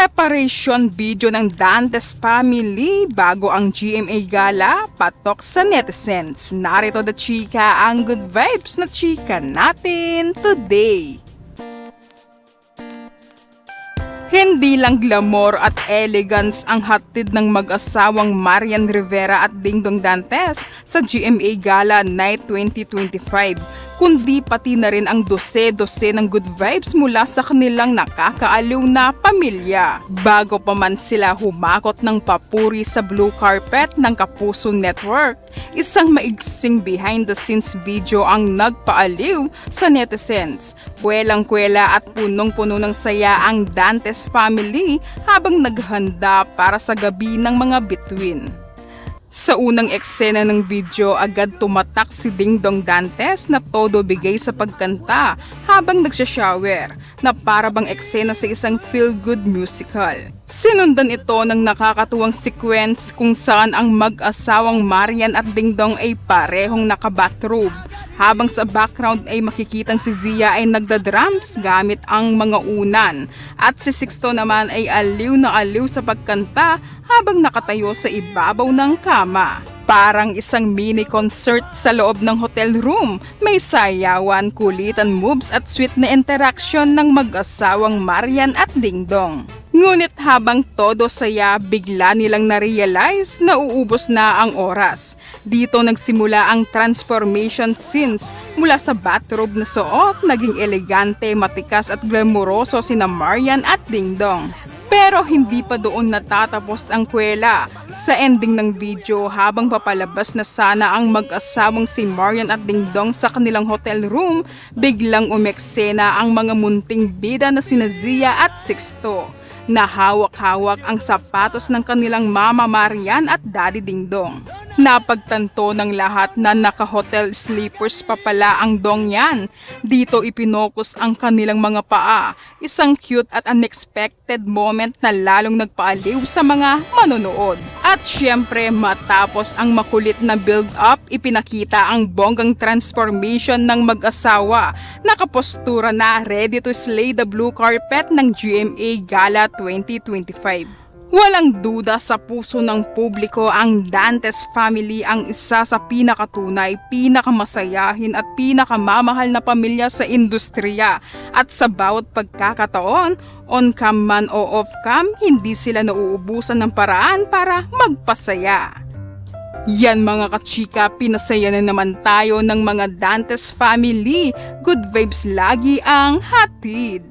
Preparation video ng Dantes family bago ang GMA Gala, patok sa netizens. Narito the chika ang good vibes na chika natin today. Hindi lang glamour at elegance ang hatid ng mag-asawang Marian Rivera at Dingdong Dantes sa GMA Gala Night 2025, kundi pati na rin ang dose-dose ng good vibes mula sa kanilang nakakaaliw na pamilya. Bago pa man sila humakot ng papuri sa blue carpet ng Kapuso Network, isang maigsing behind the scenes video ang nagpaaliw sa netizens. Kwelang-kwela at punong-puno ng saya ang Dantes family habang naghanda para sa gabi ng mga bituin. Sa unang eksena ng video, agad tumatak si Dingdong Dantes na todo bigay sa pagkanta habang nagsashower na para eksena sa isang feel-good musical. Sinundan ito ng nakakatuwang sequence kung saan ang mag-asawang Marian at Dingdong ay parehong nakabathrobe habang sa background ay makikitang si Zia ay nagda-drums gamit ang mga unan at si Sixto naman ay aliw na aliw sa pagkanta habang nakatayo sa ibabaw ng kama. Parang isang mini concert sa loob ng hotel room. May sayawan, kulitan moves at sweet na interaction ng mag-asawang Marian at Dingdong. Ngunit habang todo saya, bigla nilang na-realize na uubos na ang oras. Dito nagsimula ang transformation scenes mula sa bathrobe na suot, naging elegante, matikas at glamoroso sina Marian at Dingdong. Pero hindi pa doon natatapos ang kwela. Sa ending ng video, habang papalabas na sana ang mag-asawang si Marian at Dingdong sa kanilang hotel room, biglang umeksena ang mga munting bida na sina Zia at Sixto na hawak-hawak ang sapatos ng kanilang mama Marian at daddy Dingdong. Napagtanto ng lahat na naka-hotel sleepers pa pala ang dong yan. Dito ipinokus ang kanilang mga paa. Isang cute at unexpected moment na lalong nagpaaliw sa mga manonood. At syempre matapos ang makulit na build-up, ipinakita ang bonggang transformation ng mag-asawa. Nakapostura na ready to slay the blue carpet ng GMA Gala 2025. Walang duda sa puso ng publiko ang Dantes family ang isa sa pinakatunay, pinakamasayahin at pinakamamahal na pamilya sa industriya at sa bawat pagkakataon, on cam man o off cam, hindi sila nauubusan ng paraan para magpasaya. Yan mga kachika, pinasaya na naman tayo ng mga Dantes family. Good vibes lagi ang hatid.